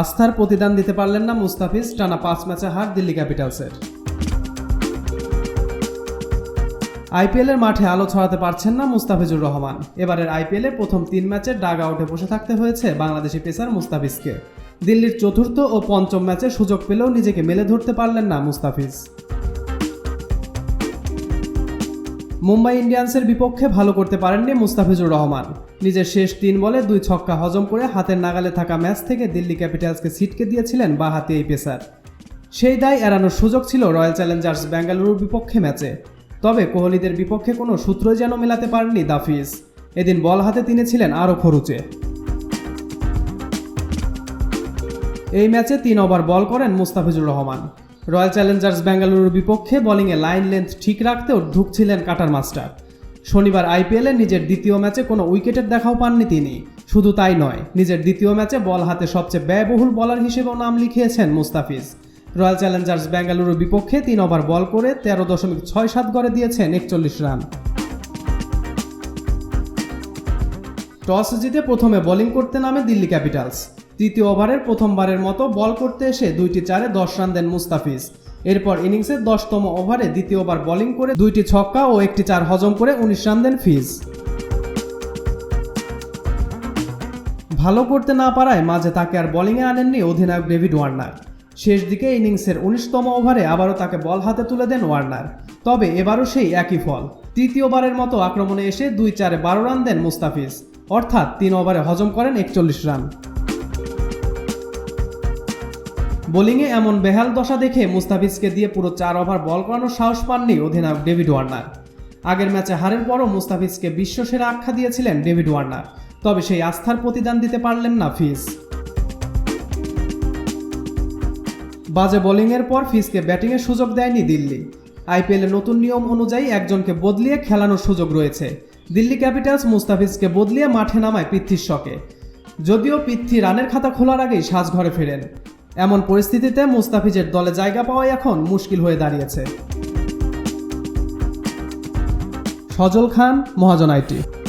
আস্থার প্রতিদান দিতে পারলেন না মুস্তাফিজ টানা পাঁচ ম্যাচে হার দিল্লি ক্যাপিটালসের। আইপিএলের মাঠে আলো ছড়াতে পারছেন না মুস্তাফিজুর রহমান। এবারের আইপিএলে প্রথম তিন ম্যাচে ডাগ আউটে বসে থাকতে হয়েছে বাংলাদেশি পেসার মুস্তাফিজকে। দিল্লির চতুর্থ ও পঞ্চম ম্যাচে সুযোগ পেলেও নিজেকে মেলে ধরতে পারলেন না মুস্তাফিজ। মুম্বাই ইন্ডিয়ান্সের বিপক্ষে ভালো করতে পারেননি মুস্তাফিজুর রহমান। নিজের শেষ তিন বলে দুই ছক্কা হজম করে হাতের নাগালে থাকা ম্যাচ থেকে দিল্লি ক্যাপিটালসকে ছিটকে দিয়েছিলেন বাহাতি এই পেসার। সেই দায় এড়ানোর সুযোগ ছিল রয়্যাল চ্যালেঞ্জার্স বেঙ্গালুরুর বিপক্ষে ম্যাচে। তবে কোহলিদের বিপক্ষে কোনো সূত্রই যেন মেলাতে পারেননি দাফিজ। এদিন বল হাতে তিনি ছিলেন আরও খরুচে। এই ম্যাচে তিন ওভার বল করেন মুস্তাফিজুর রহমান। রয়্যাল চ্যালেঞ্জার্স বেঙ্গালুরুর বিপক্ষে বোলিংয়ে লাইন লেন্থ ঠিক রাখতেও ঢুকছিলেন কাটার মাস্টার। শনিবার আইপিএলে নিজের দ্বিতীয় ম্যাচে কোনো উইকেটের দেখাও পাননি তিনি। শুধু তাই নয়, নিজের দ্বিতীয় ম্যাচে বল হাতে সবচেয়ে ব্যয়বহুল বলার হিসেবেও নাম লিখিয়েছেন মুস্তাফিজ। রয়্যাল চ্যালেঞ্জার্স বেঙ্গালুরুর বিপক্ষে তিন ওভার বল করে তেরো দশমিক ছয় সাত গড়ে দিয়েছেন একচল্লিশ রান। টস জিতে প্রথমে বোলিং করতে নামে দিল্লি ক্যাপিটালস। তৃতীয় ওভারের প্রথমবারের মতো বল করতে এসে দুইটি চারে দশ রান দেন মুস্তাফিজ। এরপর ইনিংসের দশতম ওভারে দ্বিতীয়বার বোলিং করে দুইটি ছক্কা ও একটি চার হজম করে উনিশ রান দেন ফিজ। ভালো করতে না পারায় মাঝে তাকে আর বোলিংয়ে আনেননি অধিনায়ক ডেভিড ওয়ার্নার। শেষ দিকে ইনিংসের উনিশতম ওভারে আবারও তাকে বল হাতে তুলে দেন ওয়ার্নার। তবে এবারও সেই একই ফল। তৃতীয়বারের মতো আক্রমণে এসে দুই চারে বারো রান দেন মুস্তাফিজ। অর্থাৎ তিন ওভারে হজম করেন একচল্লিশ রান। বোলিংয়ে এমন বেহাল দশা দেখে মুস্তাফিজকে দিয়ে পুরো চার ওভার বল করানোর সাহস পাননি অধিনায়ক ডেভিড ওয়ার্নার। আগের ম্যাচে হারের পরও মুস্তাফিজকে বিশ্বসেরা আখ্যা দিয়েছিলেন ডেভিড ওয়ার্নার, তবে সেই আস্থার প্রতিদান দিতে পারলেন না ফিজ। বাজে বোলিংয়ের পর ফিজকে ব্যাটিংয়ের সুযোগ দেয়নি দিল্লি। আইপিএলে নতুন নিয়ম অনুযায়ী একজনকে বদলিয়ে খেলানোর সুযোগ রয়েছে। দিল্লি ক্যাপিটালস মুস্তাফিজকে বদলিয়ে মাঠে নামায় পৃথ্বীর শকে। যদিও পৃথ্বী রানের খাতা খোলার আগেই সাজঘরে ফেরেন। এমন পরিস্থিতিতে মুস্তাফিজের দলে জায়গা পাওয়া এখন মুশকিল হয়ে দাঁড়িয়েছে। সজল খান মহাজন আইটি।